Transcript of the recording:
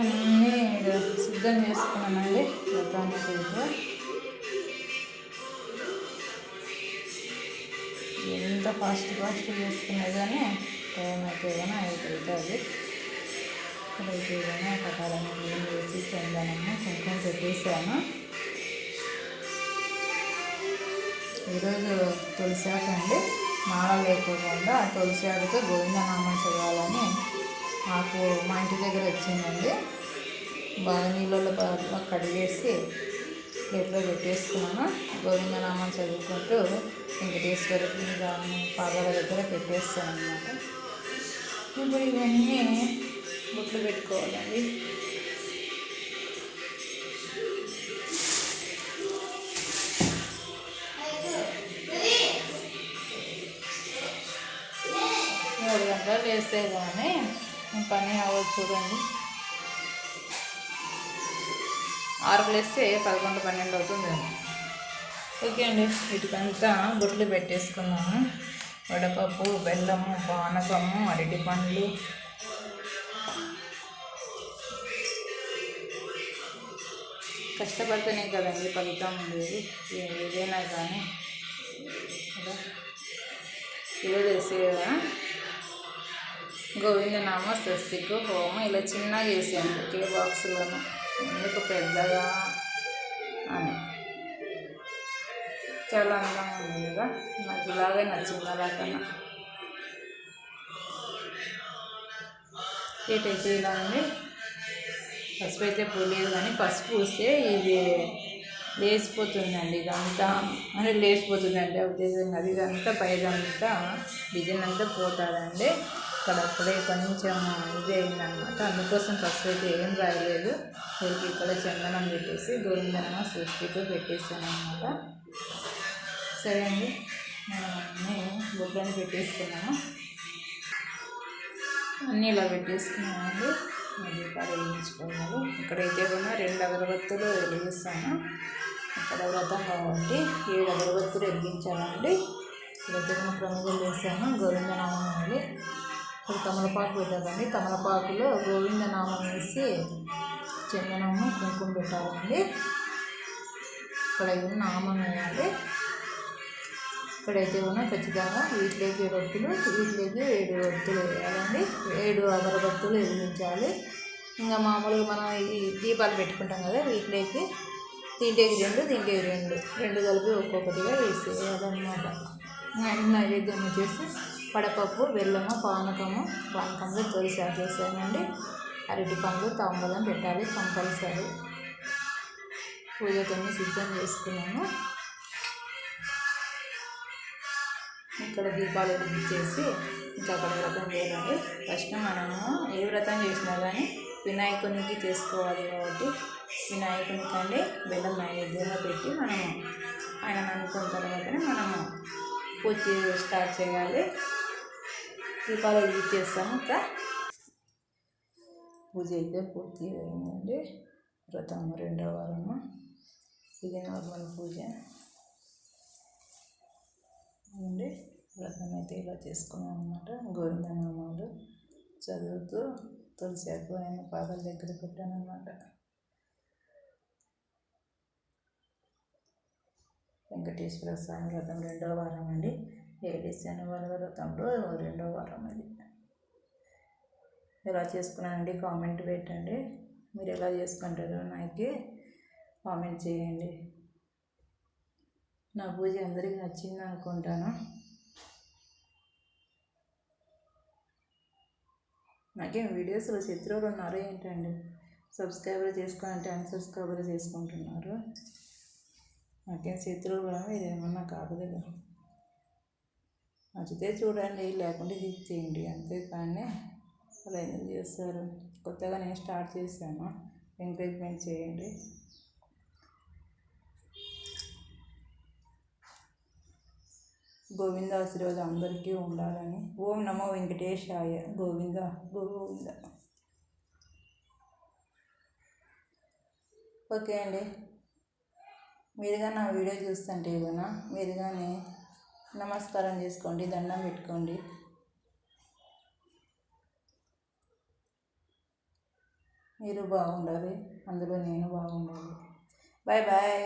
అన్నీ సిద్ధం చేసుకున్నానండి వ్రతానికి అయితే ఎంత ఫాస్ట్ ఫాస్ట్ చేసుకున్నా కానీ టైం అయితే కానీ అయిపోతుంది ఇక్కడైతే కానీ కథాలను క్లీన్ చేసి చందనము కుంకుమ పెట్టేసాను. ఈరోజు తులసాక అండి. మాల లేకోకుండా తులసాకుతో గోవిందనామం చదవాలి మాకు మా ఇంటి దగ్గర వచ్చిందండి. బాగా నీళ్ళలో బాగా కడిగేసి ప్లేట్లో పెట్టేసుకున్నాను. గోవిందనామం చదువుకుంటూ వెంకటేశ్వరుడి పాదాల దగ్గర పెట్టేస్తాను అనమాట ఇప్పుడు ఇవన్నీ బుట్లు పెట్టుకోవాలండి. మూడు గంటలు వేస్తే కానీ పని అవ్వదు చూడండి. ఆరుకులు వేస్తే పదకొండు పన్నెండు అవుతుంది ఓకే అండి వీటికంతా గుడ్లు పెట్టేసుకున్నాము. వడపప్పు బెల్లము పానకము అరటి పండ్లు. కష్టపడితేనే కదండి ఫలితం ఉండేది. ఏదైనా కానీ. ఇలా చేసేదా గోవిందనామ స్వస్తికు హోమం ఇలా చిన్నగా చేసాను ఒకే బాక్స్లోను. ఎందుకు పెద్దగా అని. చాలా అందంగా ఉంది కదా. నాకు ఇలాగే నచ్చింది అలాగన్నా ఏటైతే ఇలా ఉంది పసుపు అయితే పోలేదు కానీ పసుపు పూస్తే ఇది లేచిపోతుందండి ఇదంతా. అంటే లేచిపోతుందండి ఉద్దేశం అది ఇదంతా పైదంతా డిజైన్ అంతా పోతుందండి. అక్కడ అప్పుడే కొంచెం ఇది అయిందనమాట అందుకోసం ఫస్ట్ అయితే ఏం రాయలేదు. వీరికి ఇక్కడ చందనం పెట్టేసి గోవిందనమ సృష్టితో పెట్టేసాను అనమాట సరే అండి. నేను అన్నీ పెట్టేసుకున్నాను. అన్నీ ఇలా పెట్టేసుకున్నామండి మళ్ళీ పరిగణించుకోవాలి ఇక్కడైతే కూడా రెండు అగరబత్తులు వెలిగిస్తాను. అక్కడ వ్రతం కాబట్టి ఏడు అగరబత్తులు వెలిగించాలండి. ఇక్కడ కూడా ప్రమిదలు వేసాను గోవిందనామం వేయాలి ఇప్పుడు తమలపాకు పెట్టాలండి తమలపాకులో గోవిందనామం వేసి చందనము కుంకుమ పెట్టాలండి. ఇక్కడ ఉన్న నామం వేయాలి. ఇక్కడైతే ఉన్న ఖచ్చితంగా వీటిలోకి ఏడు ఒత్తులు వీటిలోకి ఏడు ఒత్తులు వేయాలండి. ఏడు అగరబత్తులు వెలిగించాలి ఇంకా మామూలుగా మనం ఈ దీపాలు పెట్టుకుంటాం కదా వీటిలోకి దీంట్లోకి రెండు దీంట్లోకి రెండు. రెండు కలిపి ఒక్కొక్కటిగా వేసేయాలన్నమాట. ఇంకా నైవేద్యం వచ్చేసి పడపప్పు బెల్లము పానకము పానకంలో తొలిసి వేసానండి అరటి పండ్లు తాంబూలం పెట్టాలి కంపల్సరీ. పూజకన్నీ సిద్ధం చేసుకున్నాము ఇక్కడ దీపాలు చేసి ఇంకా అక్కడ వ్రతం చేయాలండి ఫస్ట్ మనము ఏ వ్రతం చేసినా కానీ వినాయకునికి చేసుకోవాలి కాబట్టి వినాయకునికి అండి బెల్లం నైవేద్యంగా పెట్టి మనము ఆయన అనుకున్న తర్వాతనే మనము పూజ స్టార్ట్ చేయాలి. దీపాలు వెలిగించేస్తాము ఇంకా పూజ అయితే పూర్తి అయిందండి. వ్రతం రెండో వారము. ఇది నార్మల్ పూజ. అండి వ్రతం అయితే ఇలా చేసుకున్నాం అనమాట గోవిందనామాలు చదువుతూ తులసి ఆకు ఆయన పాదాల దగ్గర పెట్టాను అనమాట వెంకటేశ్వర స్వామి వ్రతం రెండో వారం అండి ఏడు శనివారం వ్రతంలో రెండో వారం అది. ఎలా చేసుకున్నానండి? కామెంట్ పెట్టండి. మీరు ఎలా చేసుకుంటారో నాకు కామెంట్ చేయండి. నా పూజ అందరికీ నచ్చింది అనుకుంటాను. నాకేం వీడియోస్లో శత్రువులు ఉన్నారు ఏంటండి? సబ్స్క్రైబర్ చేసుకోవాలంటే అన్సబ్స్క్రైబర్ చేసుకుంటున్నారు. నాకేం శత్రువులు కూడా ఇదేమన్నా కాదు కదా. నచ్చితే చూడండి లేకుంటే చేయండి అంతేకాని అలా ఏం చేస్తారు? కొత్తగా నేను స్టార్ట్ చేశాను ఎంకరేజ్మెంట్ చేయండి. గోవింద ఆశీర్వాదం అందరికీ ఉండాలని. ఓం నమో వెంకటేశాయ గోవింద గోవింద. ఓకే అండి. మీరుగా నా వీడియో చూస్తుంటే ఏదైనా మీరు కానీ నమస్కారం చేసుకోండి దండం పెట్టుకోండి. మీరు బాగుండాలి అందులో నేను బాగుండాలి. Bye bye